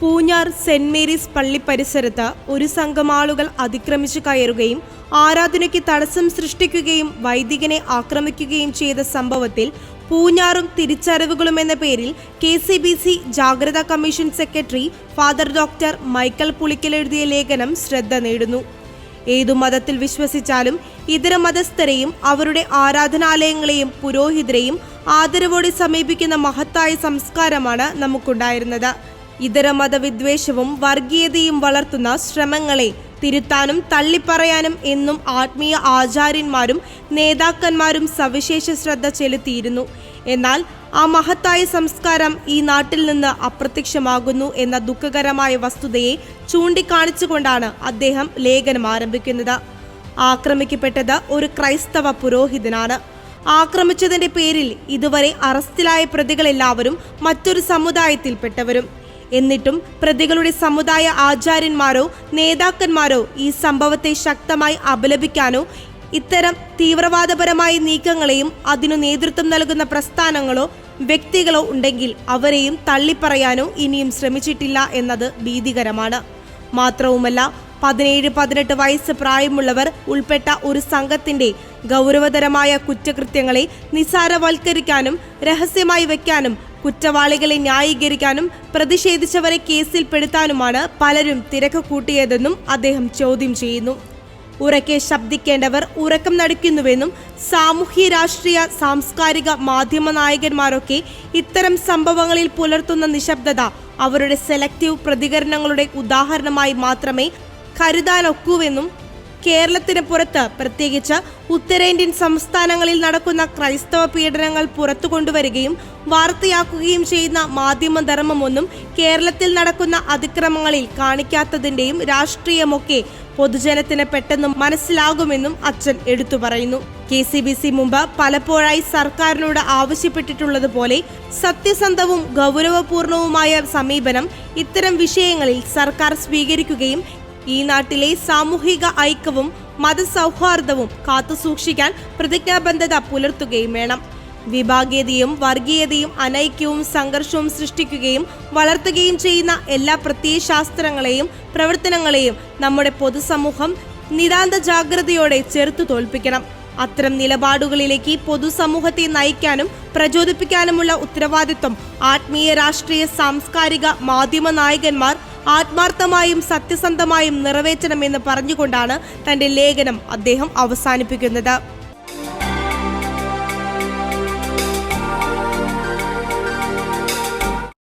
Poonjar saint Mary's പള്ളി പരിസരത്ത് ഒരു സംഘം ആളുകൾ അതിക്രമിച്ചു കയറുകയും ആരാധനയ്ക്ക് തടസ്സം സൃഷ്ടിക്കുകയും വൈദികനെ ആക്രമിക്കുകയും ചെയ്ത സംഭവത്തിൽ പൂഞ്ഞാറും തിരിച്ചറിവുകളും എന്ന പേരിൽ കെ സി ബി സി ജാഗ്രതാ commission secretary father doctor Michael Pulickal എഴുതിയ ലേഖനം ശ്രദ്ധ നേടുന്നു. ഏതു മതത്തിൽ വിശ്വസിച്ചാലും ഇതര മതസ്ഥരെയും അവരുടെ ആരാധനാലയങ്ങളെയും പുരോഹിതരെയും ആദരവോടെ സമീപിക്കുന്ന മഹത്തായ സംസ്കാരമാണ് നമുക്കുണ്ടായിരുന്നത്. ഇതര മതവിദ്വേഷവും വർഗീയതയും വളർത്തുന്ന ശ്രമങ്ങളെ തിരുത്താനും തള്ളിപ്പറയാനും എന്നും ആത്മീയ ആചാര്യന്മാരും നേതാക്കന്മാരും സവിശേഷ ശ്രദ്ധ ചെലുത്തിയിരുന്നു. എന്നാൽ ആ മഹത്തായ സംസ്കാരം ഈ നാട്ടിൽ നിന്ന് അപ്രത്യക്ഷമാകുന്നു എന്ന ദുഃഖകരമായ വസ്തുതയെ ചൂണ്ടിക്കാണിച്ചുകൊണ്ടാണ് അദ്ദേഹം ലേഖനം ആരംഭിക്കുന്നത്. ആക്രമിക്കപ്പെട്ടത് ഒരു ക്രൈസ്തവ പുരോഹിതനാണ്. ആക്രമിച്ചതിന്റെ പേരിൽ ഇതുവരെ അറസ്റ്റിലായ പ്രതികളെല്ലാവരും മറ്റൊരു സമുദായത്തിൽപ്പെട്ടവരും. എന്നിട്ടും പ്രതികളുടെ സമുദായ ആചാര്യന്മാരോ നേതാക്കന്മാരോ ഈ സംഭവത്തെ ശക്തമായി അപലപിക്കാനോ ഇത്തരം തീവ്രവാദപരമായ നീക്കങ്ങളെയും അതിനു നേതൃത്വം നൽകുന്ന പ്രസ്ഥാനങ്ങളോ വ്യക്തികളോ ഉണ്ടെങ്കിൽ അവരെയും തള്ളിപ്പറയാനോ ഇനിയും ശ്രമിച്ചിട്ടില്ല എന്നത് ഭീതികരമാണ്. മാത്രവുമല്ല പതിനേഴ് പതിനെട്ട് വയസ്സ് പ്രായമുള്ളവർ ഉൾപ്പെട്ട ഒരു സംഘത്തിന്റെ ഗൗരവതരമായ കുറ്റകൃത്യങ്ങളെ നിസാരവൽക്കരിക്കാനും രഹസ്യമായി വയ്ക്കാനും കുറ്റവാളികളെ ന്യായീകരിക്കാനും പ്രതിഷേധിച്ചവരെ കേസിൽപ്പെടുത്താനുമാണ് പലരും തിരക്ക് കൂട്ടിയതെന്നും അദ്ദേഹം ചോദ്യം ചെയ്യുന്നു. ഉറക്കെ ശബ്ദിക്കേണ്ടവർ ഉറക്കം നടിക്കുന്നുവെന്നും സാമൂഹ്യ രാഷ്ട്രീയ സാംസ്കാരിക മാധ്യമ നായകന്മാരൊക്കെ ഇത്തരം സംഭവങ്ങളിൽ പുലർത്തുന്ന നിശബ്ദത അവരുടെ സെലക്റ്റീവ് പ്രതികരണങ്ങളുടെ ഉദാഹരണമായി മാത്രമേ കരുതാനൊക്കൂവെന്നും കേരളത്തിന് പുറത്ത് പ്രത്യേകിച്ച് ഉത്തരേന്ത്യൻ സംസ്ഥാനങ്ങളിൽ നടക്കുന്ന ക്രൈസ്തവ പീഡനങ്ങൾ പുറത്തു കൊണ്ടുവരികയും വാർത്തയാക്കുകയും ചെയ്യുന്ന മാധ്യമധർമ്മമൊന്നും കേരളത്തിൽ നടക്കുന്ന അതിക്രമങ്ങളിൽ കാണിക്കാത്തതിന്റെയും രാഷ്ട്രീയമൊക്കെ പൊതുജനത്തിന് പെട്ടെന്ന് മനസ്സിലാകുമെന്നും അച്ഛൻ എടുത്തു പറയുന്നു. കെ സി ബി സി മുമ്പ് പലപ്പോഴായി സർക്കാരിനോട് ആവശ്യപ്പെട്ടിട്ടുള്ളതുപോലെ സത്യസന്ധവും ഗൗരവപൂർണവുമായ സമീപനം ഇത്തരം വിഷയങ്ങളിൽ സർക്കാർ സ്വീകരിക്കുകയും ഈ നാട്ടിലെ സാമൂഹിക ഐക്യവും മതസൗഹാർദ്ദവും കാത്തുസൂക്ഷിക്കാൻ പ്രതിജ്ഞാബദ്ധത പുലർത്തുകയും വേണം. വിഭാഗീയതയും വർഗീയതയും അനൈക്യവും സംഘർഷവും സൃഷ്ടിക്കുകയും വളർത്തുകയും ചെയ്യുന്ന എല്ലാ പ്രത്യയശാസ്ത്രങ്ങളെയും പ്രവർത്തനങ്ങളെയും നമ്മുടെ പൊതുസമൂഹം നിതാന്ത ജാഗ്രതയോടെ ചെറുത്തു തോൽപ്പിക്കണം. അത്തരം നിലപാടുകളിലേക്ക് പൊതുസമൂഹത്തെ നയിക്കാനും പ്രചോദിപ്പിക്കാനുമുള്ള ഉത്തരവാദിത്വം ആത്മീയ രാഷ്ട്രീയ സാംസ്കാരിക മാധ്യമ നായകന്മാർ ആത്മാർത്ഥമായും സത്യസന്ധമായും നിറവേറ്റണമെന്ന് പറഞ്ഞുകൊണ്ടാണ് തന്റെ ലേഖനം അദ്ദേഹം അവസാനിപ്പിക്കുന്നത്.